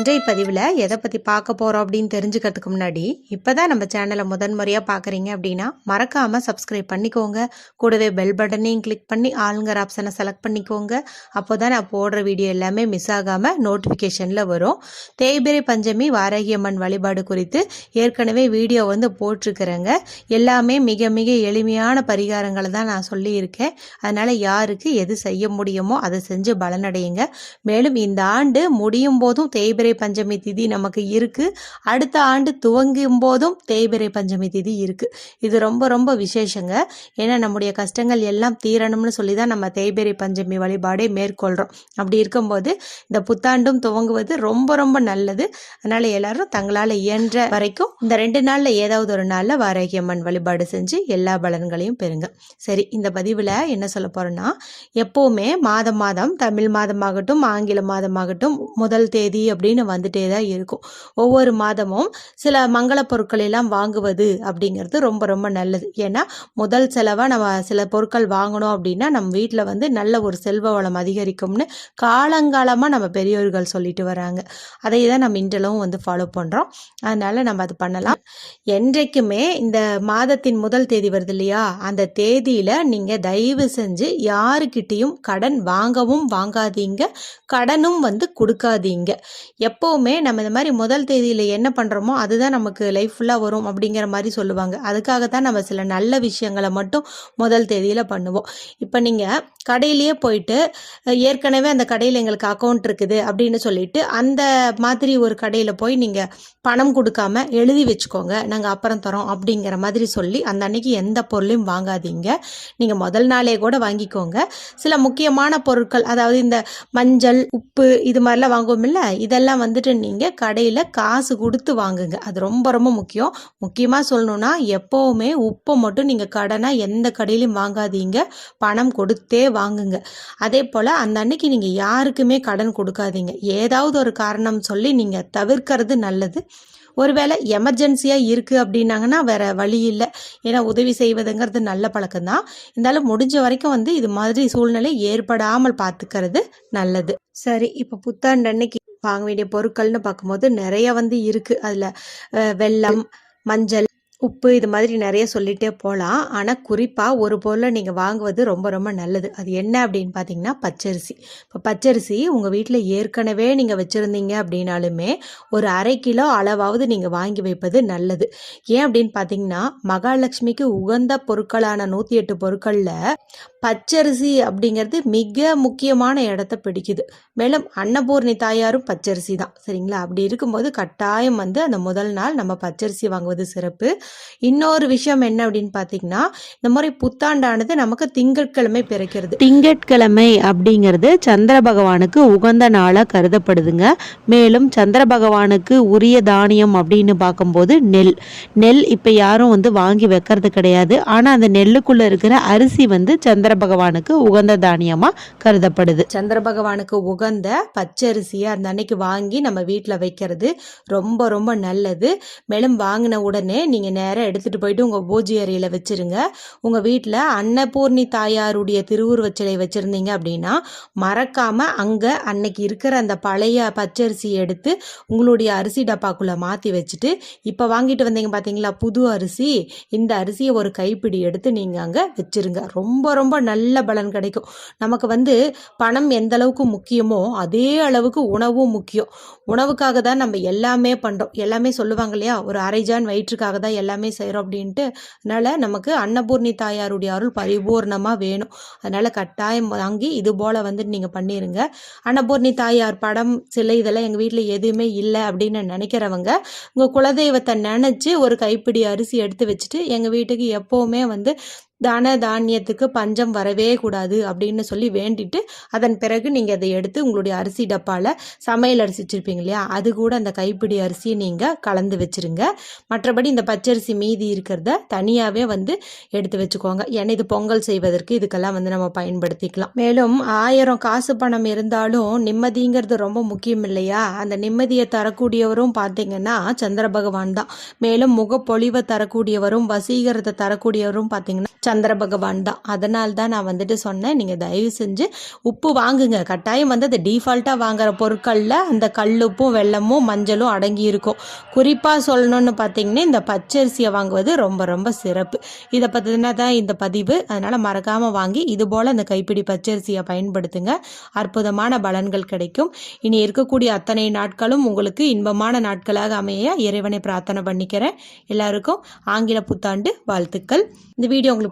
இன்றைய பதிவில் எதை பற்றி பார்க்க போகிறோம் அப்படின்னு தெரிஞ்சுக்கிறதுக்கு முன்னாடி இப்போ தான் நம்ம சேனலை முதன் முறையாக பார்க்குறீங்க அப்படின்னா மறக்காமல் சப்ஸ்கிரைப் பண்ணிக்கோங்க. கூடவே பெல் பட்டனையும் கிளிக் பண்ணி ஆளுங்கிற ஆப்ஷனை செலக்ட் பண்ணிக்கோங்க. அப்போ தான் நான் போடுற வீடியோ எல்லாமே மிஸ் ஆகாமல் நோட்டிஃபிகேஷனில் வரும். தேய்பிரை பஞ்சமி வாரகியம்மன் வழிபாடு குறித்து ஏற்கனவே வீடியோ வந்து போட்டிருக்கிறேங்க. எல்லாமே மிக மிக எளிமையான பரிகாரங்களை தான் நான் சொல்லியிருக்கேன். அதனால் யாருக்கு எது செய்ய முடியுமோ அதை செஞ்சு பலனடையுங்க. மேலும் இந்த ஆண்டு முடியும் போதும் தேய்பிரை பஞ்சமி திதி நமக்கு இருக்கு. அடுத்த ஆண்டு துவங்கும் போதும் தேய்பிரை பஞ்சமி திதி இருக்கு. இது ரொம்ப ரொம்ப விசேஷங்க. ஏன்னா நம்முடைய கஷ்டங்கள் எல்லாம் தீரணும்னு சொல்லி தான் நம்ம தேய்பிரை பஞ்சமி வழிபாடே மேற்கொள்கிறோம் அப்படி இருக்கும்போது இந்த புத்தாண்டும் துவங்குவது ரொம்ப ரொம்ப நல்லது. அதனால எல்லாரும் தங்களால் இயன்ற வரைக்கும் இந்த ரெண்டு நாளில் ஏதாவது ஒரு நாளில் வாராகியம்மன் வழிபாடு செஞ்சு எல்லா பலன்களையும் பெறுங்க. சரி இந்த பதிவில் என்ன சொல்ல போறேன்னா எப்போவுமே மாதம் மாதம் தமிழ் மாதமாகட்டும் ஆங்கில மாதமாகட்டும் முதல் தேதி அப்படின்னு வந்துட்டே தான் இருக்கும். ஒவ்வொரு மாதமும் சில மங்கள பொருட்கள் எல்லாம் வாங்குவது அப்படிங்கிறது ரொம்ப ரொம்ப நல்லது. ஏன்னா முதல் செலவாக நம்ம சில பொருட்கள் வாங்கணும் அப்படின்னா நம்ம வீட்டில் வந்து நல்ல ஒரு செல்வ வளம் அதிகரிக்கும்னு காலங்காலமாக நம்ம பெரியோர்கள் சொல்லிட்டு வராங்க. அதை தான் நம்ம இன்றளவும் வந்து ஃபாலோ பண்ணுறோம் அதனால நம்ம அது பண்ணலாம். என்றைக்குமே இந்த மாதத்தின் முதல் தேதி வருது இல்லையா? அந்த தேதியில் நீங்கள் தயவு செஞ்சு யாருக்கிட்டேயும் கடன் வாங்கவும் வாங்காதீங்க. கடனும் வந்து கொடுக்காதீங்க. எப்போவுமே நம்ம இந்த மாதிரி முதல் தேதியில் என்ன பண்ணுறோமோ அதுதான் நமக்கு லைஃப் ஃபுல்லாக வரும் அப்படிங்கிற மாதிரி சொல்லுவாங்க. அதுக்காக தான் நம்ம சில நல்ல விஷயங்களை மட்டும் முதல் தேதியில் பண்ணுவோம். இப்போ நீங்கள் கடையிலேயே போயிட்டு ஏற்கனவே அந்த கடையில் எங்களுக்கு அக்கௌண்ட் இருக்குது அப்படின்னு சொல்லிட்டு அந்த மாதிரி ஒரு கடையில் போய் நீங்கள் பணம் கொடுக்காம எழுதி வச்சுக்கோங்க. நாங்கள் அப்புறம் தரோம் அப்படிங்கிற மாதிரி சொல்லி அந்த அன்னைக்கு எந்த பொருளையும் வாங்காதீங்க. நீங்கள் முதல் நாளே கூட வாங்கிக்கோங்க. சில முக்கியமான பொருட்கள் அதாவது இந்த மஞ்சள் உப்பு இது மாதிரிலாம் வாங்குவோம் இல்லை இதெல்லாம் வந்துட்டு நீங்கள் கடையில் காசு கொடுத்து வாங்குங்க. அது ரொம்ப ரொம்ப முக்கியம். முக்கியமாக சொல்லணும்னா எப்போவுமே உப்பை மட்டும் நீங்கள் கடனாக எந்த கடையிலையும் வாங்காதீங்க. பணம் கொடுத்தே வாங்குங்க. அதே போல் அந்த அன்னைக்கு நீங்கள் யாருக்குமே கடன் கொடுக்காதீங்க. ஏதாவது ஒரு காரணம் சொல்லி நீங்கள் தவிர்க்கிறது நல்லது. ஒருவேளை எமர்ஜென்சியாக இருக்குது அப்படின்னாங்கன்னா வேறு வழி இல்லை. ஏன்னா உதவி செய்வதுங்கிறது நல்ல பழக்கம்தான் இருந்தாலும் முடிஞ்ச வரைக்கும் வந்து இது மாதிரி சூழ்நிலை ஏற்படாமல் பார்த்துக்கிறது நல்லது. சரி இப்போ புத்தாண்டு அன்னைக்கு வாங்க வேண்டிய பொருட்கள்னு பார்க்கும்போது நிறைய வந்து இருக்குது அதில் வெல்லம் மஞ்சள் உப்பு இது மாதிரி நிறைய சொல்லிகிட்டே போகலாம் ஆனால் குறிப்பாக ஒரு பொருளை நீங்கள் வாங்குவது ரொம்ப ரொம்ப நல்லது. அது என்ன அப்படின்னு பார்த்தீங்கன்னா பச்சரிசி. இப்போ பச்சரிசி உங்கள் வீட்டில் ஏற்கனவே நீங்கள் வச்சுருந்தீங்க அப்படின்னாலுமே ஒரு அரை கிலோ அளவாவது நீங்கள் வாங்கி வைப்பது நல்லது. ஏன் அப்படின்னு பார்த்தீங்கன்னா மகாலட்சுமிக்கு உகந்த பொருட்களான நூற்றி எட்டு பொருட்களில் பச்சரிசி அப்படிங்கிறது மிக முக்கியமான இடத்த பிடிக்குது. மேலும் அன்னபூர்ணி தாயாரும் பச்சரிசி தான். சரிங்களா? அப்படி இருக்கும்போது கட்டாயம் வந்து அந்த முதல் நாள் நம்ம பச்சரிசி வாங்குவது சிறப்பு. இன்னொரு விஷயம் என்ன அப்படின்னு பார்த்தீங்கன்னா இந்த மாதிரி புத்தாண்டானது நமக்கு திங்கட்கிழமை பிறக்கிறது. திங்கட்கிழமை அப்படிங்கிறது சந்திர பகவானுக்கு உகந்த நாளாக கருதப்படுதுங்க. மேலும் சந்திர பகவானுக்கு உரிய தானியம் அப்படின்னு பார்க்கும்போது நெல். நெல் இப்போ யாரும் வந்து வாங்கி வைக்கிறது கிடையாது. ஆனால் அந்த நெல்லுக்குள்ளே இருக்கிற அரிசி வந்து சந்திர பகவானுக்கு உகந்த தானியமாக கருதப்படுது. சந்திர பகவானுக்கு உகந்த பச்சரிசியை அந்த அன்னைக்கு வாங்கி நம்ம வீட்டில் வைக்கிறது ரொம்ப ரொம்ப நல்லது. மேலும் வாங்கின உடனே நீங்கள் நேராக எடுத்துகிட்டு போயிட்டு உங்கள் பூஜை அறையில் வச்சிருங்க. உங்கள் வீட்டில் அன்னபூர்ணி தாயாருடைய திருவுருவச் சிலை வச்சுருந்தீங்க அப்படின்னா மறக்காமல் அங்கே அன்னைக்கு இருக்கிற அந்த பழைய பச்சரிசி எடுத்து உங்களுடைய அரிசி டப்பாக்குள்ளே மாற்றி வச்சுட்டு இப்போ வாங்கிட்டு வந்தீங்க பார்த்தீங்களா புது அரிசி. இந்த அரிசியை ஒரு கைப்பிடி எடுத்து நீங்கள் அங்கே வச்சிருங்க. ரொம்ப ரொம்ப நல்ல பலன் கிடைக்கும். நமக்கு வந்து பணம் எந்த அளவுக்கு முக்கியமோ அதே அளவுக்கு உணவும் முக்கியம். உணவுக்காக தான் நம்ம எல்லாமே பண்ணுறோம் எல்லாமே சொல்லுவாங்க இல்லையா ஒரு அரைஜான் வயிற்றுக்காக தான் எல்லாமே செய்கிறோம் அப்படின்ட்டு அதனால் நமக்கு அன்னபூர்ணி தாயாருடைய அருள் பரிபூர்ணமாக வேணும். அதனால் கட்டாயம் வாங்கி இது போல் வந்து நீங்கள் பண்ணிடுங்க அன்னபூர்ணி தாயார் படம் சிலை இதெல்லாம் எங்கள் வீட்டில் எதுவுமே இல்லை அப்படின்னு நினைக்கிறவங்க உங்கள் குலதெய்வத்தை நினச்சி ஒரு கைப்பிடி அரிசி எடுத்து வச்சுட்டு எங்கள் வீட்டுக்கு எப்போவுமே வந்து தான தானியத்துக்கு பஞ்சம் வரவே கூடாது அப்படின்னு சொல்லி வேண்டிட்டு அதன் பிறகு நீங்கள் அதை எடுத்து உங்களுடைய அரிசி டப்பாவில் சமையல் அரிசி வச்சுருப்பீங்க இல்லையா? அது கூட அந்த கைப்பிடி அரிசியை நீங்கள் கலந்து வச்சுருங்க. மற்றபடி இந்த பச்சரிசி மீதி இருக்கிறத தனியாகவே வந்து எடுத்து வச்சுக்கோங்க. ஏன்னா இது பொங்கல் செய்வதற்கு இதுக்கெல்லாம் வந்து நம்ம பயன்படுத்திக்கலாம். மேலும் ஆயிரம் காசு பணம் இருந்தாலும் நிம்மதிங்கிறது ரொம்ப முக்கியம் இல்லையா? அந்த நிம்மதியை தரக்கூடியவரும் பார்த்தீங்கன்னா சந்திர பகவான் தான். மேலும் முகப்பொழிவை தரக்கூடியவரும் வசீகரத்தை தரக்கூடியவரும் பார்த்தீங்கன்னா சந்திர பகவான் தான். அதனால தான் நான் வந்துட்டு சொன்னேன் நீங்கள் தயவு செஞ்சு உப்பு வாங்குங்க. கட்டாயம் வந்து அது டீஃபால்ட்டாக வாங்குற பொருட்களில் அந்த கல்லுப்பும் வெல்லமும் மஞ்சளும் அடங்கி இருக்கும். குறிப்பாக சொல்லணும்னு பார்த்தீங்கன்னா இந்த பச்சரிசியை வாங்குவது ரொம்ப ரொம்ப சிறப்பு. இதை பற்றினா தான் இந்த பதிவு. அதனால் மறக்காமல் வாங்கி இது போல் இந்த கைப்பிடி பச்சரிசியை பயன்படுத்துங்க. அற்புதமான பலன்கள் கிடைக்கும். இனி இருக்கக்கூடிய அத்தனை நாட்களும் உங்களுக்கு இன்பமான நாட்களாக அமைய இறைவனை பிரார்த்தனை பண்ணிக்கிறேன். எல்லாருக்கும் ஆங்கில புத்தாண்டு வாழ்த்துக்கள். இந்த வீடியோ உங்களுக்கு